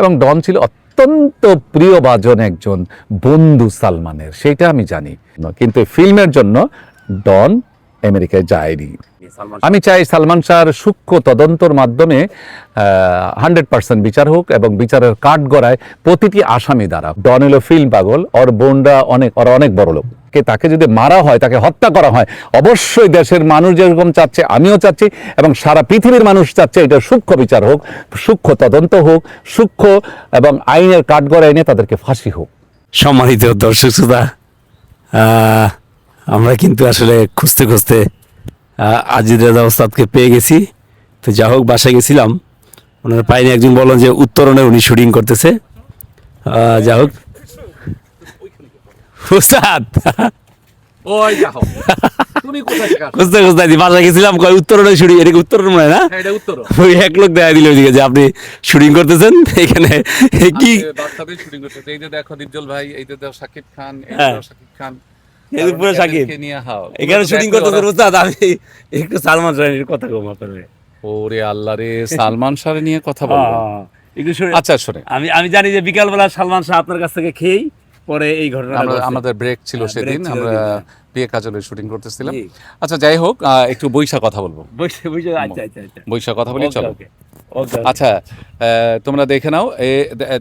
এবং ডন ছিল অত্যন্ত প্রিয়ভাজন একজন বন্ধু সালমানের, সেটা আমি জানি। কিন্তু ফিল্মের জন্য ডন আমেরিকায় যায়নি। আমি চাই সালমান শাহর সূক্ষ্ম তদন্তর মাধ্যমে হান্ড্রেড পার্সেন্ট বিচার হোক এবং বিচারের কাঠ গড়ায় প্রতিটি আসামি দ্বারা। ডন হলো ফিল্ম পাগল ওর বোনরা অনেক ওরা অনেক বড় লোক। কে তাকে যদি মারা হয় তাকে হত্যা করা হয় অবশ্যই দেশের মানুষ যেরকম চাচ্ছে আমিও চাচ্ছি এবং সারা পৃথিবীর মানুষ চাচ্ছে এটা সূক্ষ্ম বিচার হোক সূক্ষ্ম তদন্ত হোক সূক্ষ্ম এবং আইনের কাঠগড়ায় এনে তাদেরকে ফাঁসি হোক। সম্মানিত দর্শক শ্রোতা আহ, আমরা কিন্তু আসলে খুঁজতে খুঁজতে আজিজ রেজা ওস্তাদকে পেয়ে গেছি। তো যা হোক বাসায় গেছিলাম। ওনার পাইনি একজন বললেন যে উত্তরণে উনি শুটিং করতেছে। যা হোক। ওস্তাদ! খুঁজতে খুঁজতে আছি, বাসায় গেছিলাম। কয় উত্তরণে শুটিং এটা উত্তরণ মনে না? উত্তর ওই এক লোক দেখা দিল ওইদিকে যে আপনি শুটিং করতেছেন। এখানে কি? শুটিং এই যে দেখো দীপজল ভাই এই যে দেখো শাকিব খান এই হ্যাঁ। দেখো শাকিব খান। যে পুরো হাও। এখানে শুটিং ওস্তাদ আমি একটু সালমান শাহের কথা কম আপনার ওরে আল্লাহ রে সালমান শাহ নিয়ে কথা বলব? আচ্ছা শুনে। আমি আমি জানি যে বিকালবেলা সালমান শাহ আপনার কাছ থেকে খেয়েই পরে এই ঘটনা আমাদের ব্রেক ছিল হ্যাঁ, সেদিন আমরা হ্যাঁ। বিয়ে কাজলের শুটিং করতেছিলাম। আচ্ছা যাই হোক একটু বৈশা কথা বলব। বুঝতে আচ্ছা আচ্ছা আচ্ছা। বৈশা কথা বলি চলো। আচ্ছা আহ, তোমরা দেখে নাও এ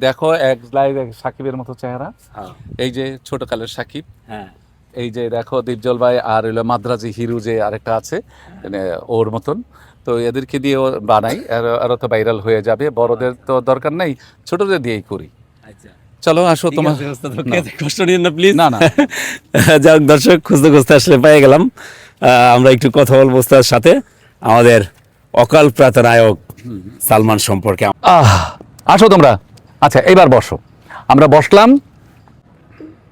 দেখো এক লাইভ সাকিবের মতো চেহারা। হ্যাঁ। এই যে ছোট কালের সাকিব। হ্যাঁ। এই যে দেখো দীপজল ভাই আর হইল মাদ্রাজি হিরু যে আরেকটা আছে মানে ওর মতন। তো এদেরকে দিয়ে বানাই আর- আরও তো ভাইরাল হয়ে যাবে। বড়দের তো দরকার নাই ছোটদের দিয়েই করি। আচ্ছা। চলো আসো তোমার কষ্ট নিন না প্লিজ না, না। যাক দর্শক খুঁজতে খুঁজতে আসলে পেয়ে গেলাম। আমরা একটু কথা বলব তার সাথে। আমাদের অকাল প্রাত নায়ক সালমান সম্পর্কে। আহ আসো তোমরা। আচ্ছা এবার বসো। আমরা বসলাম।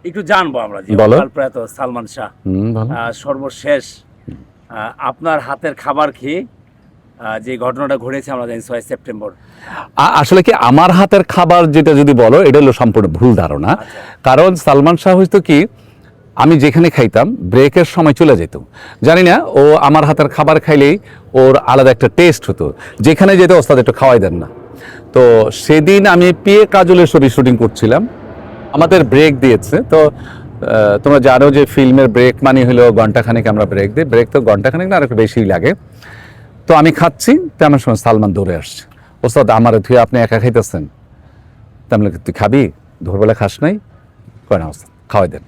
একটু জানব আমরা যে প্রয়াত সালমান শাহ সর্বশেষ আপনার হাতের খাবার খেয়ে যে ঘটনাটা ঘটেছে আমরা জানি ছয় সেপ্টেম্বর। আসলে কি আমার হাতের খাবার যেটা যদি বলো এটা হলো সম্পূর্ণ ভুল ধারণা। কারণ সালমান শাহ হয়তো কি আমি যেখানে খাইতাম ব্রেকের সময় চলে যেত। জানি না ও আমার হাতের খাবার খাইলেই ওর আলাদা একটা টেস্ট হতো। যেখানে যেতে ওস্তাদ একটু খাওয়াই দেন না। তো সেদিন আমি পিয়ে কাজলের ছবি শুটিং করছিলাম। আমাদের ব্রেক দিয়েছে। তো তোমরা জানো যে ফিল্মের ব্রেক মানে হলো ঘন্টাখানেক আমরা ব্রেক দিই। ব্রেক তো ঘন্টাখানেক না, আর একটু বেশিই লাগে। তো আমি খাচ্ছি তেমন সময় সালমান দৌড়ে আসছে। ওস্তাদ, আমার ধুয়ে আপনি একা খাইতেছেন? তেমন তুই খাবি? দুপুরবেলা খাস নাই? কয়, না ওস্তাদ, খাওয়াই দেন।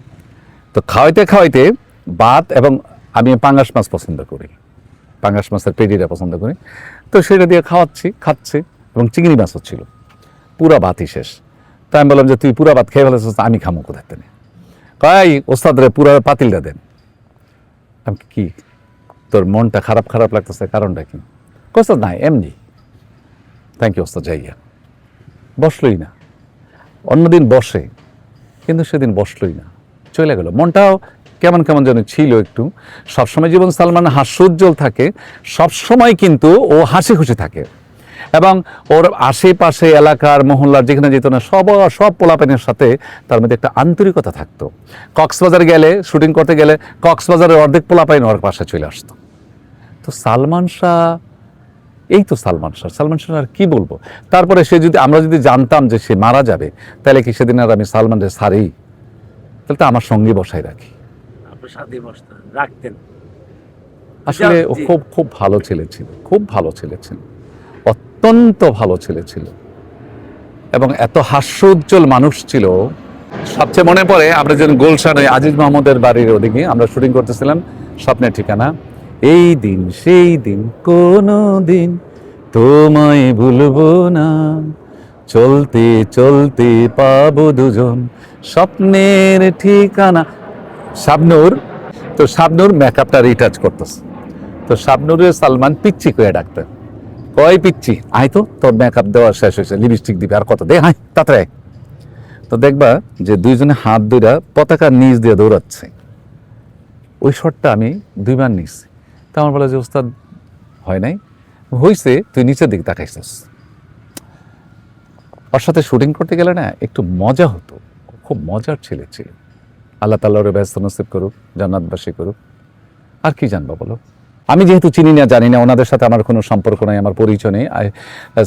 তো খাওয়াইতে খাওয়াইতে ভাত এবং আমি পাঙ্গাস মাছ পছন্দ করি। পাঙ্গাস মাছের পেটিটা পছন্দ করি। তো সেটা দিয়ে খাওয়াচ্ছি, খাচ্ছে এবং চিংড়ি মাছও ছিল। পুরা ভাতই শেষ। তাই আমি বললাম যে, তুই পুরা ভাত খেয়ে ফেলেছিস, আমি খামো কোথায় তেনে? কয় ওস্তাদ রে পুরা পাতিলটা দেন। আমি কি? তোর মনটা খারাপ খারাপ লাগতেছে, কারণটা কি? কোস্তাদ নাই, এমনি। থ্যাংক ইউ ওস্তাদ যাইয়া বসলই না। অন্যদিন বসে, কিন্তু সেদিন বসলই না। চলে গেল। মনটাও কেমন কেমন যেন ছিল একটু। সবসময় জীবন সালমান হাস্যোজ্জ্বল থাকে, সবসময় কিন্তু ও হাসি খুশি থাকে। এবং ওর আশেপাশে এলাকার মহল্লার যেখানে যেত না সব সব পোলাপানের সাথে তার মধ্যে একটা আন্তরিকতা থাকতো। কক্সবাজার গেলে শুটিং করতে গেলে কক্সবাজারের অর্ধেক পোলাপাইন ওর পাশে চলে আসতো। তো সালমান শাহ এই তো সালমান শাহ সালমান শাহ আর কি বলব? তারপরে সে যদি আমরা যদি জানতাম যে সে মারা যাবে তাহলে কি সেদিন আর আমি সালমানের সারি তাহলে তো আমার সঙ্গে বসাই রাখি। রাখতেন। আসলে ও খুব খুব ভালো ছেলে ছিল খুব ভালো ছেলে ছিল। অত্যন্ত ভালো ছেলে ছিল এবং এত হাস্যোজ্জ্বল মানুষ ছিল। সবচেয়ে মনে পড়ে, আমরা যখন গুলশান ওই আজিজ মাহমুদের বাড়ির ওদিকে আমরা শুটিং করতেছিলাম, স্বপ্নের ঠিকানা। এই দিন, সেই দিন, কোনো দিন তোমায় ভুলবো না। চলতে চলতে পাবো দুজন, স্বপ্নের ঠিকানা। শাবনূর, তো শাবনূর মেকআপটা রিটাচ করতেছে। তো শাবনূরের সালমান পিচ্ছি করে ডাকতেন। কয় পিচ্ছি? আয় তো, তোর মেকআপ দেওয়া শেষ হয়েছে লিপস্টিক দিবে, আর কত? দে হাই তাড়াতাড়ি তো দেখবা যে দুইজনে হাত দুইটা পতাকার নিচ দিয়ে দৌড়াচ্ছে। ওই শটটা আমি দুইবার নিচ্ছি তা আমার বলে যে, ওস্তাদ, হয় নাই? হইছে, তুই নিচের দিকে তাকাইছিস। ওর সাথে শুটিং করতে গেলে না, একটু মজা হতো। খুব মজার ছেলে ছিল। আল্লাহ তাল্লাহর ব্যস্ত নসিব করুক, জান্নাতবাসী করুক। আর কি জানবা বলো? আমি যেহেতু চিনি না, জানি না, ওনাদের সাথে আমার কোনো সম্পর্ক নেই, আমার পরিচয় নেই।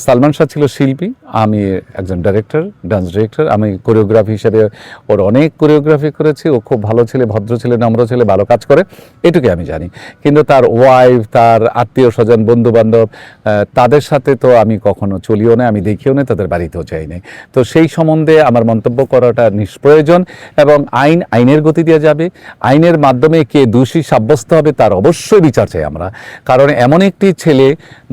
সালমান শাহ ছিল শিল্পী, আমি একজন ডাইরেক্টর ডান্স ডিরেক্টর আমি কোরিওগ্রাফি হিসেবে ওর অনেক কোরিওগ্রাফি করেছি, ও খুব ভালো ছেলে, ভদ্র ছেলে, নম্র ছেলে, ভালো কাজ করে, এটুকুই আমি জানি। কিন্তু তার ওয়াইফ তার আত্মীয় স্বজন বন্ধু বান্ধব তাদের সাথে তো আমি কখনো চলিও না, আমি দেখিও না, তাদের বাড়িতেও যাই নাই। তো সেই সম্বন্ধে আমার মন্তব্য করাটা নিষ্প্রয়োজন এবং আইন, আইনের গতি দিয়ে যাবে। আইনের মাধ্যমে কে দোষী সাব্যস্ত হবে, তার অবশ্যই বিচার চাই আমরা। কারণ এমন একটি ছেলে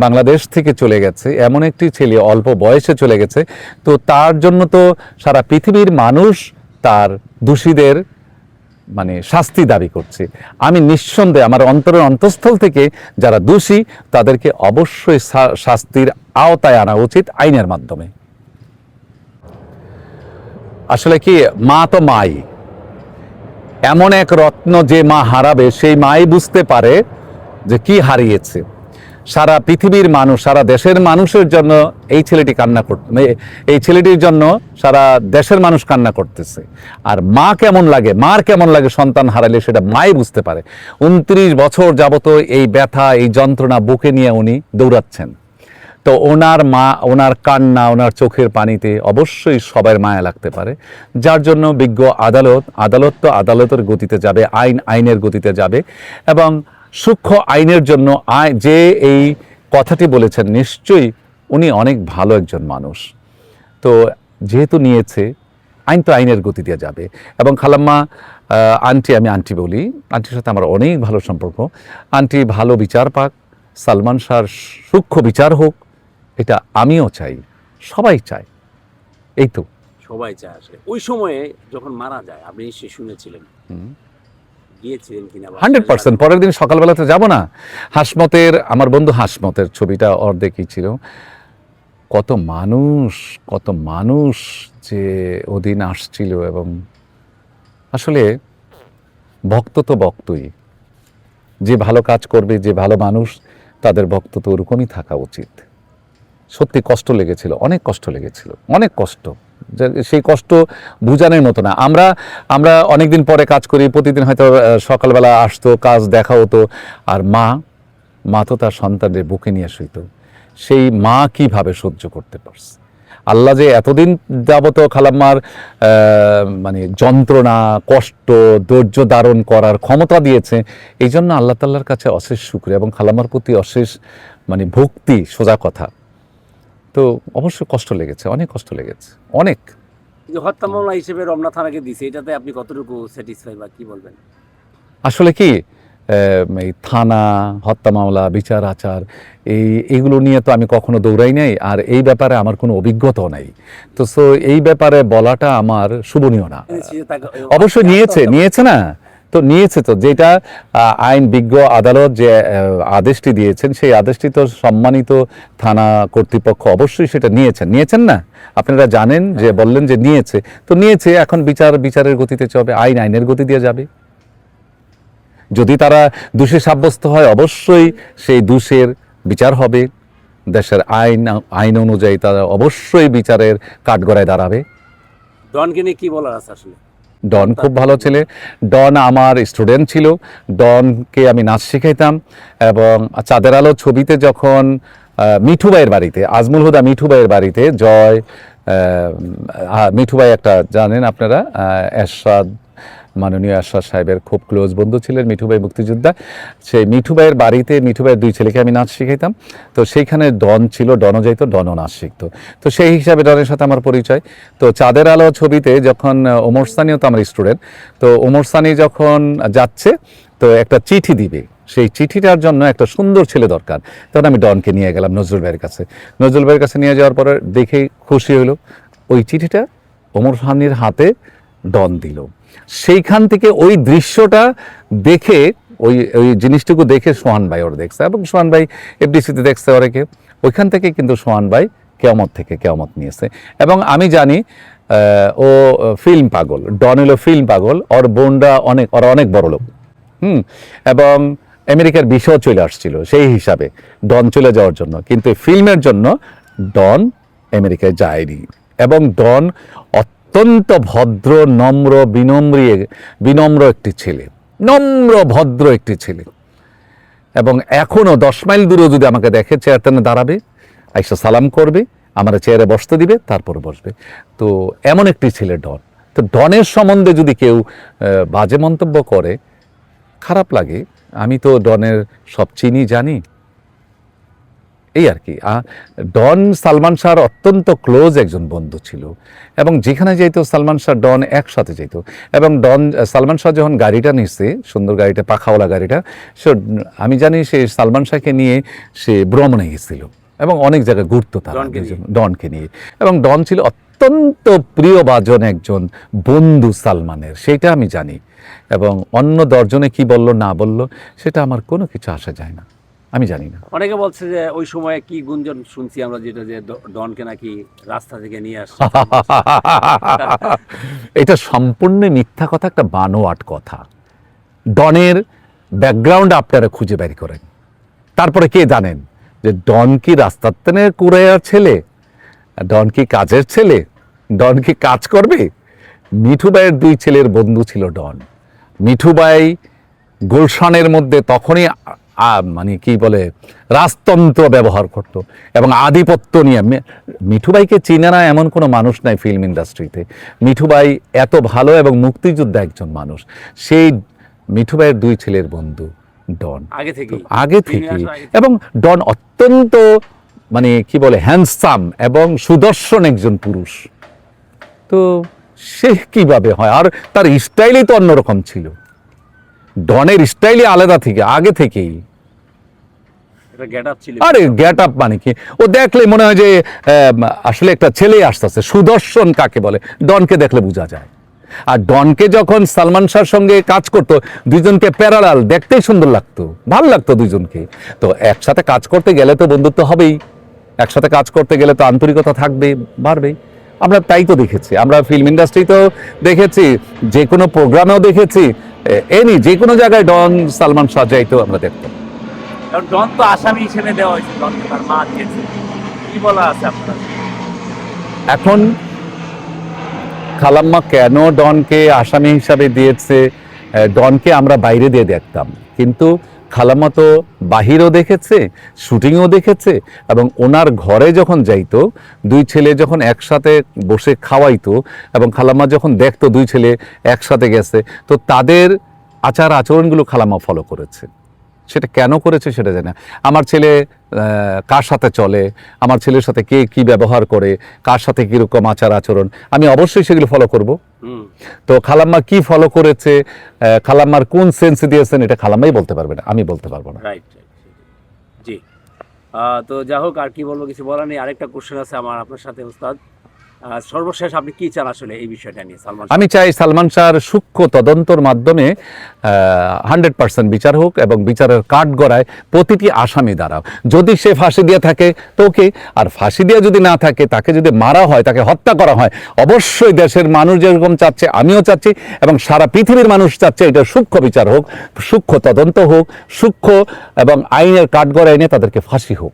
বাংলাদেশ থেকে চলে গেছে, এমন একটি ছেলে অল্প বয়সে চলে গেছে, তো তার জন্য তো সারা পৃথিবীর মানুষ তার দোষীদের মানে শাস্তি দাবি করছে। আমি নিঃসন্দেহে আমার অন্তরের অন্তঃস্থল থেকে যারা দোষী, তাদেরকে অবশ্যই শাস্তির আওতায় আনা উচিত আইনের মাধ্যমে। আসলে কি, মা তো মাই। এমন এক রত্ন যে মা হারাবে, সেই মাই বুঝতে পারে যে কি হারিয়েছে। সারা পৃথিবীর মানুষ, সারা দেশের মানুষের জন্য এই ছেলেটি কান্না করতে এই ছেলেটির জন্য সারা দেশের মানুষ কান্না করতেছে। আর মা কেমন লাগে, মার কেমন লাগে সন্তান হারালে সেটা মাই বুঝতে পারে। উনত্রিশ বছর যাবত এই ব্যথা, এই যন্ত্রণা বুকে নিয়ে উনি দৌড়াচ্ছেন। তো ওনার মা, ওনার কান্না, ওনার চোখের পানিতে অবশ্যই সবার মায়া লাগতে পারে। যার জন্য বিজ্ঞ আদালত আদালত তো আদালতের গতিতে যাবে, আইন, আইনের গতিতে যাবে এবং সূক্ষ্ম আইনের জন্য যে এই কথাটি বলেছেন নিশ্চয়ই উনি অনেক ভালো একজন মানুষ। তো যেহেতু নিয়েছে আইন তো আইনের গতি দিয়ে যাবে। এবং খালাম্মা আন্টি আমি আন্টি বলি আন্টির সাথে আমার অনেক ভালো সম্পর্ক। আন্টি ভালো বিচার পাক সালমান শাহর সূক্ষ্ম বিচার হোক এটা আমিও চাই সবাই চায়। এই তো। সবাই চায় আসলে। ওই সময়ে যখন মারা যায় আপনি নিশ্চয়ই শুনেছিলেন হুম। গিয়েছিলেন কিনা বা- হান্ড্রেড পার্সেন্ট। পরের দিন সকালবেলাতে যাব না। হাসমতের আমার বন্ধু হাসমতের ছবিটা অর্ধেকই ছিল। কত মানুষ কত মানুষ যে ওদিন আসছিল এবং আসলে ভক্ত তো ভক্তই। যে ভালো কাজ করবে যে ভালো মানুষ তাদের ভক্ত তো ওরকমই থাকা উচিত। সত্যি কষ্ট লেগেছিল অনেক কষ্ট লেগেছিল অনেক কষ্ট। সেই কষ্ট বুঝানোর মতো না। আমরা আমরা অনেকদিন পরে কাজ করি, প্রতিদিন হয়তো সকালবেলা আসতো, কাজ দেখা হতো, আর মা মা তো তার সন্তানদের বুকে নিয়ে শুইত। সেই মা কীভাবে সহ্য করতে পারছে? আল্লাহ যে এতদিন যাবত খালাম্মার মানে যন্ত্রণা, কষ্ট, ধৈর্য ধারণ করার ক্ষমতা দিয়েছে, এই জন্য আল্লাহ তাল্লার কাছে অশেষ শুক্রিয়া এবং খালাম্মার প্রতি অশেষ মানে ভক্তি, সোজা কথা। তো অবশ্যই কষ্ট লেগেছে অনেক কষ্ট লেগেছে অনেক। কিন্তু হত্যা মামলা হিসেবে রমনা থানাকে দিছে এটাতে আপনি কতটুকু স্যাটিসফাই বা কি বলবেন? আসলে কি এই থানা হত্যা মামলা বিচার আচার এই এইগুলো নিয়ে তো আমি কখনো দৌড়াই নাই আর এই ব্যাপারে আমার কোনো অভিজ্ঞতাও নাই। তো সো এই ব্যাপারে বলাটা আমার শুভনীয় না। অবশ্যই নিয়েছে নিয়েছে না? তো নিয়েছে তো, যেটা আইন বিজ্ঞ আদালত যে আদেশটি দিয়েছেন, সেই আদেশটি তো সম্মানিত থানা কর্তৃপক্ষ অবশ্যই সেটা নিয়েছেন। নিয়েছেন না? আপনারা জানেন যে, বললেন যে নিয়েছে। তো নিয়েছে, এখন বিচার, বিচারের গতিতে চলবে, আইন আইনের গতি দিয়ে যাবে। যদি তারা দোষী সাব্যস্ত হয়, অবশ্যই সেই দোষের বিচার হবে। দেশের আইন আইন অনুযায়ী তারা অবশ্যই বিচারের কাঠগড়ায় দাঁড়াবে। ডনকে নিয়ে কি বলার আছে আসলে? ডন খুব ভালো ছেলে। ডন আমার স্টুডেন্ট ছিল। ডনকে আমি নাচ শিখাইতাম এবং চাঁদের আলো ছবিতে যখন মিঠুবাইয়ের বাড়িতে আজমুল হুদা মিঠু ভাইয়ের বাড়িতে জয় আহ, আহ, মিঠু ভাই একটা জানেন আপনারা এরশাদ মাননীয় আশাদ সাহেবের খুব ক্লোজ বন্ধু ছিলেন মিঠু ভাই মুক্তিযোদ্ধা। সেই মিঠু ভাইয়ের বাড়িতে মিঠু ভাইয়ের দুই ছেলেকে আমি নাচ শিখাইতাম। তো সেইখানে ডন ছিল, ডনও যাইতো, ডনও নাচ শিখতো। তো সেই হিসাবে ডনের সাথে আমার পরিচয়। তো চাঁদের আলো ছবিতে যখন, ওমর সানিও তো আমার স্টুডেন্ট তো ওমর সানি যখন যাচ্ছে, তো একটা চিঠি দিবে। সেই চিঠিটার জন্য একটা সুন্দর ছেলে দরকার। তখন আমি ডনকে নিয়ে গেলাম নজরুল ভাইয়ের কাছে। নজরুল ভাইয়ের কাছে নিয়ে যাওয়ার পরে দেখেই খুশি হলো। ওই চিঠিটা ওমর সানির হাতে ডন দিল। সেইখান থেকে ওই দৃশ্যটা দেখে, ওই ওই জিনিসটুকু দেখে সোহান ভাই ওর দেখছে। এবং সোহান ভাই এফডিসিতে দেখছে ওরেকে ওইখান থেকে কিন্তু সোহান ভাই কেয়ামত থেকে কেয়ামত নিয়েছে। এবং আমি জানি ও ফিল্ম পাগল ডন হলো ফিল্ম পাগল, ওর বোনরা অনেক, ওরা অনেক বড় লোক। হুম? এবং আমেরিকার বিষয় চলে আসছিল সেই হিসাবে, ডন চলে যাওয়ার জন্য। কিন্তু ফিল্মের জন্য ডন আমেরিকায় যায়নি। এবং ডন অত্যন্ত ভদ্র, নম্র, বিনম্রী বিনম্র একটি ছেলে। নম্র, ভদ্র একটি ছেলে। এবং এখনও দশ মাইল দূরেও যদি আমাকে দেখে চেয়ার টেনে দাঁড়াবে, আইসা সালাম করবে, আমার চেয়ারে বসতে দিবে, তারপরে বসবে। তো এমন একটি ছেলে ডন। তো ডনের সম্বন্ধে যদি কেউ বাজে মন্তব্য করে, খারাপ লাগে। আমি তো ডনের সব চিনি, জানি। এই আর কি। ডন সালমান শাহর অত্যন্ত ক্লোজ একজন বন্ধু ছিল এবং যেখানে যেত সালমান শাহ ডন একসাথে যেত এবং ডন সালমান শাহ যখন গাড়িটা নিচ্ছে সুন্দর গাড়িটা পাখাওয়ালা গাড়িটা সে আমি জানি সে সালমান শাহকে নিয়ে সে ভ্রমণে গেছিল এবং অনেক জায়গায় ঘুরতো তারা ডনকে নিয়ে। এবং ডন ছিল অত্যন্ত প্রিয়ভাজন একজন বন্ধু সালমানের সেটা আমি জানি। এবং অন্য দর্জনে কি বলল না বলল সেটা আমার কোনো কিছু আসা যায় না। আমি জানি না। অনেকে বলছে যে ওই সময়ে কি গুঞ্জন শুনছি আমরা যেটা যে ডনকে নাকি রাস্তা থেকে নিয়ে আসছে। এটা সম্পূর্ণ মিথ্যা কথা একটা বানোয়াট কথা। ডনের ব্যাকগ্রাউন্ড আপনারা খুঁজে বের করেন। তারপরে কে জানেন যে ডন কি রাস্তার তেনে কুড়াইয়ার ছেলে? ডন কি কাজের ছেলে? ডন কি কাজ করবে? মিঠুবাইয়ের দুই ছেলের বন্ধু ছিল ডন। মিঠুবাই গুলশানের মধ্যে তখনই মানে কি বলে রাজতন্ত্র ব্যবহার করত। এবং আধিপত্য নিয়ে মিঠুবাইকে চিনে না এমন কোনো মানুষ নাই ফিল্ম ইন্ডাস্ট্রিতে মিঠুবাই এত ভালো এবং মুক্তিযোদ্ধা একজন মানুষ। সেই মিঠুবাইয়ের দুই ছেলের বন্ধু ডন। আগে থেকে আগে থেকে। এবং ডন অত্যন্ত মানে কি বলে হ্যান্ডসাম এবং সুদর্শন একজন পুরুষ। তো সে কীভাবে হয়? আর তার স্টাইলই তো অন্যরকম ছিল। ডনের স্টাইলই আলাদা থেকে আগে থেকেই। আরে গেট আপ মানে কি? ও দেখলে মনে হয় যে আসলে একটা ছেলে আসতেছে সুদর্শন কাকে বলে? ডনকে দেখলে বোঝা যায়। আর ডনকে যখন সালমান শাহর সঙ্গে কাজ করতো দুইজনকে প্যারালাল দেখতেই সুন্দর লাগতো ভালো লাগতো দুইজনকে তো একসাথে কাজ করতে গেলে তো বন্ধুত্ব হবেই। একসাথে কাজ করতে গেলে তো আন্তরিকতা থাকবে বাড়বেই। আমরা তাই তো দেখেছি। আমরা ফিল্ম ইন্ডাস্ট্রিতেও দেখেছি যে কোনো প্রোগ্রামেও দেখেছি এনি যে কোনো জায়গায় ডন সালমান শাহ যাইতেও আমরা দেখতাম। ডন তো আসামি হিসেবে দেওয়া হয়েছে ডনকে তার মা দিয়েছে। কি বলা আছে আপনার? এখন খালাম্মা কেন ডনকে আসামি হিসাবে দিয়েছে? ডনকে আমরা বাইরে দিয়ে দেখতাম। কিন্তু খালাম্মা তো বাহিরও দেখেছে, শুটিংও দেখেছে এবং ওনার ঘরে যখন যাইতো, দুই ছেলে যখন একসাথে বসে খাওয়াইতো এবং খালাম্মা যখন দেখতো দুই ছেলে একসাথে গেছে, তো তাদের আচার আচরণগুলো খালাম্মা ফলো করেছে। সেটা কেন করেছে সেটা জানি আমার ছেলে কার সাথে চলে? আমার ছেলের সাথে কে কি ব্যবহার করে? কার সাথে কীরকম আচার আচরণ? আমি অবশ্যই সেগুলো ফলো করব। তো খালাম্মা কি ফলো করেছে? খালাম্মার কোন সেন্স দিয়েছেন? এটা খালাম্মাই বলতে পারবে না আমি বলতে পারব না। রাইট জি। তো যা হোক আর কি বলব কিছু বলার নেই। আরেকটা কোশ্চেন আছে আমার আপনার সাথে উস্তাদ আহ, সর্বশেষ আপনি কি চান আসলে এই বিষয়টা নিয়ে, সালমান আমি চাই সালমান শাহর সূক্ষ্ম তদন্তর মাধ্যমে হান্ড্রেড পার্সেন্ট বিচার হোক এবং বিচারের কাঠ গড়ায় প্রতিটি আসামি দ্বারা যদি সে ফাঁসি দিয়ে থাকে, তো ওকে। আর ফাঁসি দিয়ে যদি না থাকে, তাকে যদি মারা হয়, তাকে হত্যা করা হয়, অবশ্যই দেশের মানুষ যেরকম চাচ্ছে, আমিও চাচ্ছি এবং সারা পৃথিবীর মানুষ চাচ্ছে এটা সূক্ষ্ম বিচার হোক, সূক্ষ্ম তদন্ত হোক, সূক্ষ্ম এবং আইনের কাঠগড়ায় এনে তাদেরকে ফাঁসি হোক।